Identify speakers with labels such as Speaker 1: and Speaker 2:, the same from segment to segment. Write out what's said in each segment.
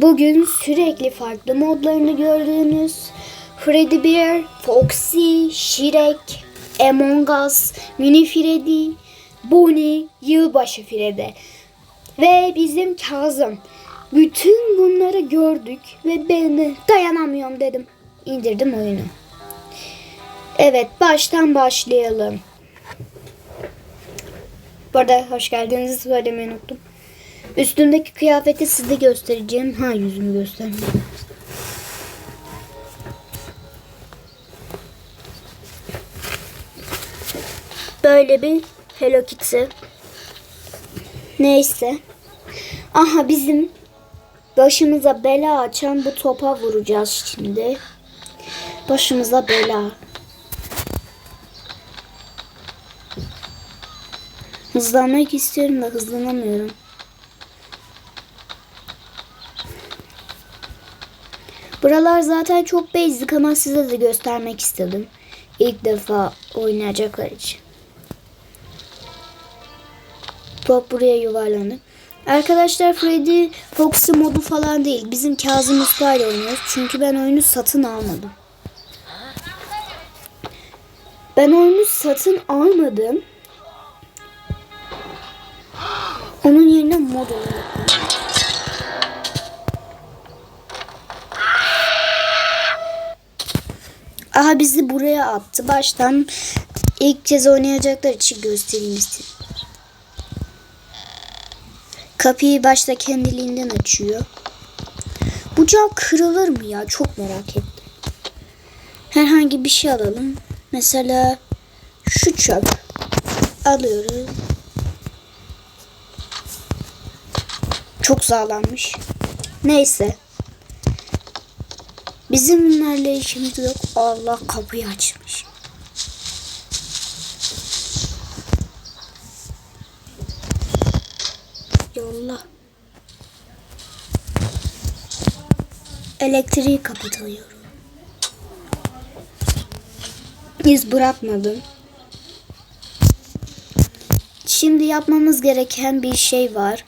Speaker 1: Bugün sürekli farklı modlarını gördüğünüz Freddy Bear, Foxy, Shrek, Among Us, Mini Freddy, Bonnie, Yılbaşı Freddy ve bizim Kazım. Bütün bunları gördük ve ben dayanamıyorum dedim. İndirdim oyunu. Evet baştan başlayalım. Bu arada hoş geldiniz söylemeyi unuttum. Üstümdeki kıyafeti size göstereceğim. Ha yüzümü göstermeyeyim. Böyle bir Hello Kitty. Neyse. Aha bizim başımıza bela açan bu topa vuracağız şimdi. Başımıza bela. Hızlanmak istiyorum da hızlanamıyorum. Buralar zaten çok basic ama size de göstermek istedim. İlk defa oynayacaklar için. Top buraya yuvarlandı. Arkadaşlar Freddy Foxy modu falan değil. Bizim Kazım Usta ile oynuyoruz. Çünkü ben oyunu satın almadım. Ben oyunu satın almadım. Onun yerine mod oynadım. Aha bizi buraya attı. Baştan ilk kez oynayacaklar için göstereyim. Kapıyı başta kendiliğinden açıyor. Bu cam kırılır mı ya? Çok merak ettim. Herhangi bir şey alalım. Mesela şu çöp. Alıyoruz. Çok sağlammış. Neyse. Bizim bunlarla işimiz yok. Allah kapıyı açmış. Yolla. Elektriği kapatıyorum. İz bırakmadım. Şimdi yapmamız gereken bir şey var.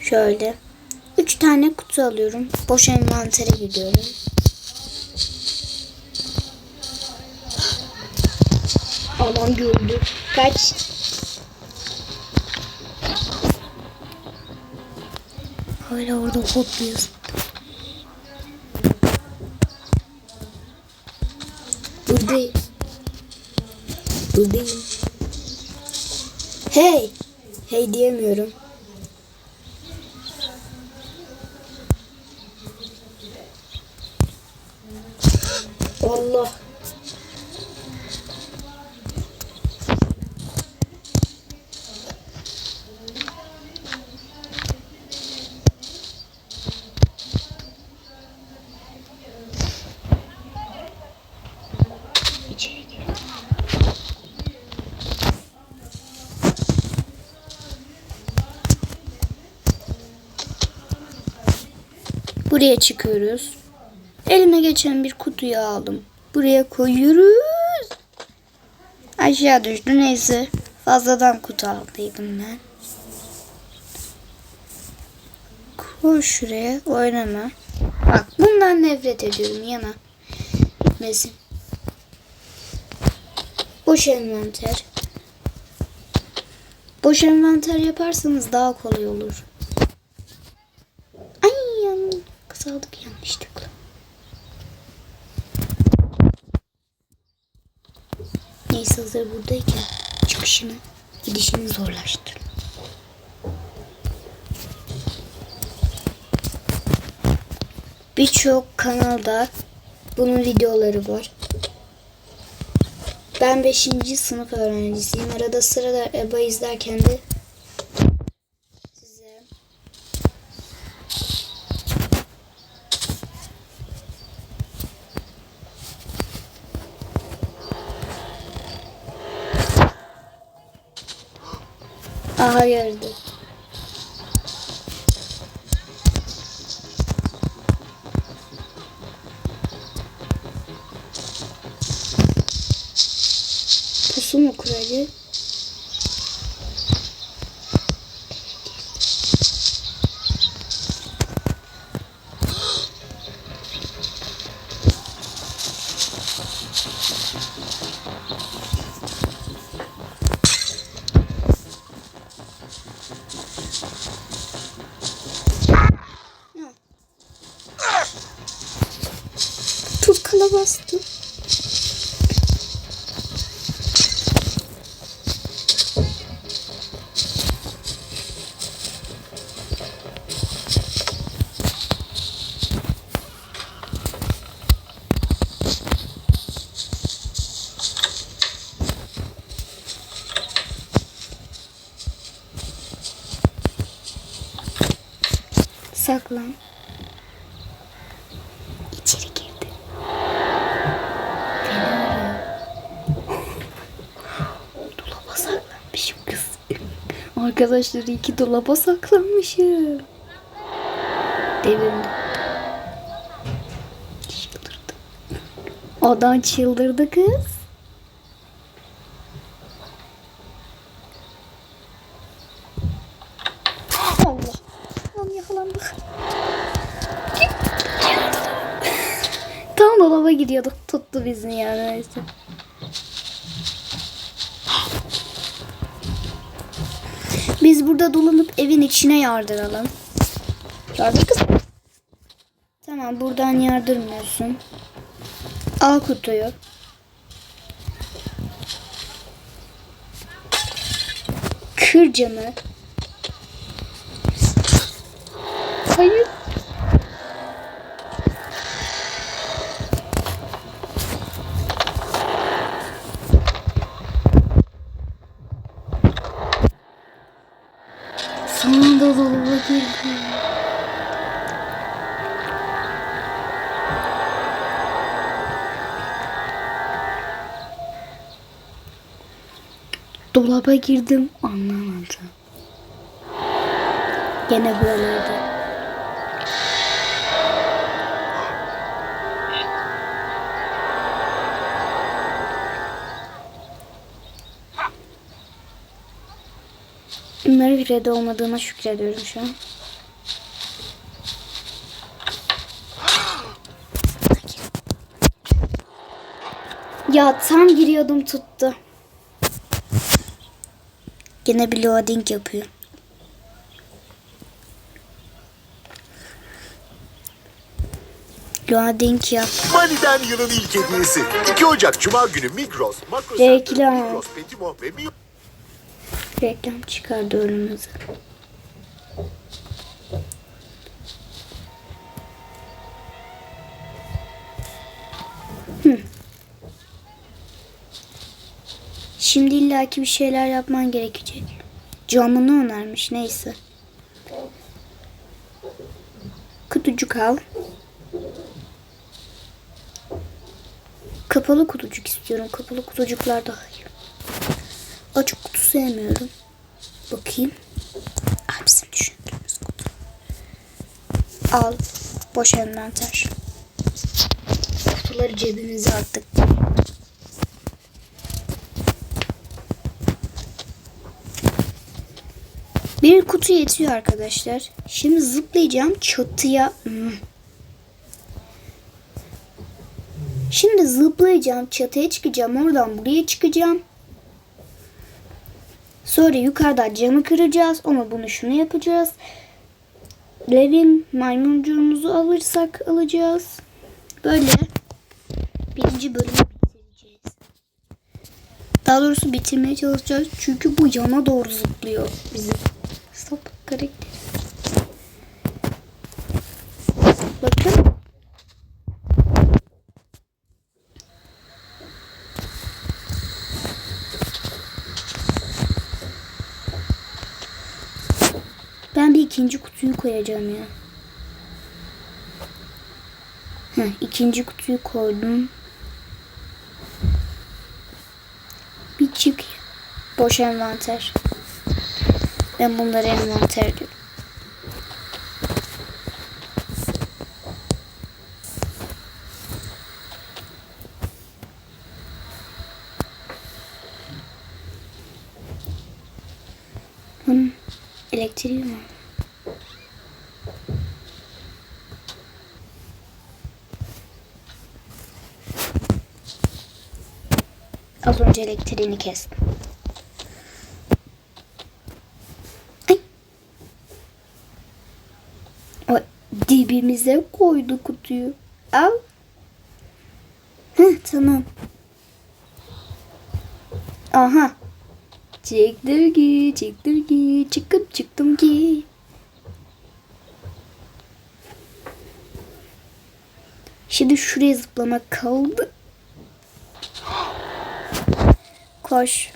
Speaker 1: Şöyle. Üç tane kutu alıyorum. Boş envantere gidiyorum. Aman gördü. Kaç. Hala orada hopluyor. Buradayım. Buradayım. Hey. Hey diyemiyorum. Allah. Buraya çıkıyoruz. Elime geçen bir kutuyu aldım. Buraya koyuyoruz. Aşağı düştü neyse. Fazladan kutu aldıydım ben. Koy şuraya oynama. Bak bundan nefret ediyorum yana. Gitmesin. Boş envanter. Boş envanter yaparsanız daha kolay olur. Ay kısaldık yanlışlıkla. Neyse hazır buradayken çıkışını gidişini zorlaştır. Birçok kanalda bunun videoları var. Ben 5. sınıf öğrencisiyim. Arada sırada EBA izlerken de size Aha yardı. Pusu mu kuracak? Saklan. İçeri girdi. Dolaba saklanmışım kız. Arkadaşlar iki dolaba saklanmışım. Devimde. Çıldırdı. Adam çıldırdı kız. Biz burada dolanıp evin içine yardıralım. Yardır kız. Tamam buradan yardırmıyorsun. Al kutuyu. Kır camı. Hayır. Dolaba girdim anlamadım. Gene böyleydi. Bunları bir rede olmadığına şükrediyorum şu an. Ya tam giriyordum tuttu. Gene bir loading yapıyor. Loading yap.
Speaker 2: Maniden yılın ilk hediyesi. 2 Ocak Cuma günü Migros, Makro
Speaker 1: Reklam.
Speaker 2: Migros, Petimo ve Mio
Speaker 1: Reklam çıkardı önümüze. Şimdi illaki bir şeyler yapman gerekecek. Camını önermiş neyse. Kutucuk al. Kapalı kutucuk istiyorum. Kapalı kutucuklar daha iyi. Açık kutu sevmiyorum. Bakayım. Ah bizim düşündüğümüz kutu. Al. Boş envanter. Kutuları cebimize attık. Bir kutu yetiyor arkadaşlar. Şimdi zıplayacağım çatıya. Hmm. Şimdi zıplayacağım çatıya çıkacağım. Oradan buraya çıkacağım. Sonra yukarıda camı kıracağız ama bunu şunu yapacağız. Levin maymuncuğumuzu alırsak alacağız. Böyle birinci bölümü bitireceğiz. Daha doğrusu bitirmeye çalışacağız. Çünkü bu yana doğru zıplıyor bizim. Stop karakteri. Bakın. Ben bir ikinci kutuyu koyacağım ya. Heh, ikinci kutuyu koydum. Bir çık. Boş envanter. Ben bunları envanter diyorum. Bunun elektriği mi? Az önce elektriğini kestim. Ay. O dibimize koydu kutuyu. Al. Heh tamam. Aha. Çıktım ki, çıktım ki, çıkıp çıktım ki. Şimdi şuraya zıplamak kaldı. Koş.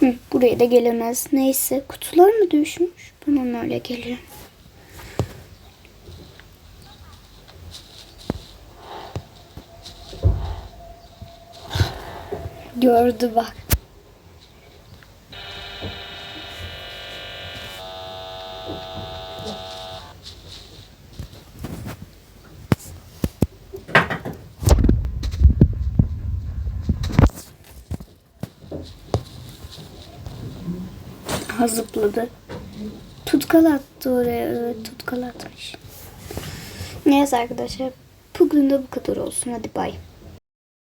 Speaker 1: Hı, buraya da gelemez. Neyse kutular mı düşmüş? Ben onlarla gelirim. Gördü bak. Ha zıpladı. Tutkal attı oraya. Evet tutkal atmış. Neyse arkadaşlar. Bugün de bu kadar olsun. Hadi bay.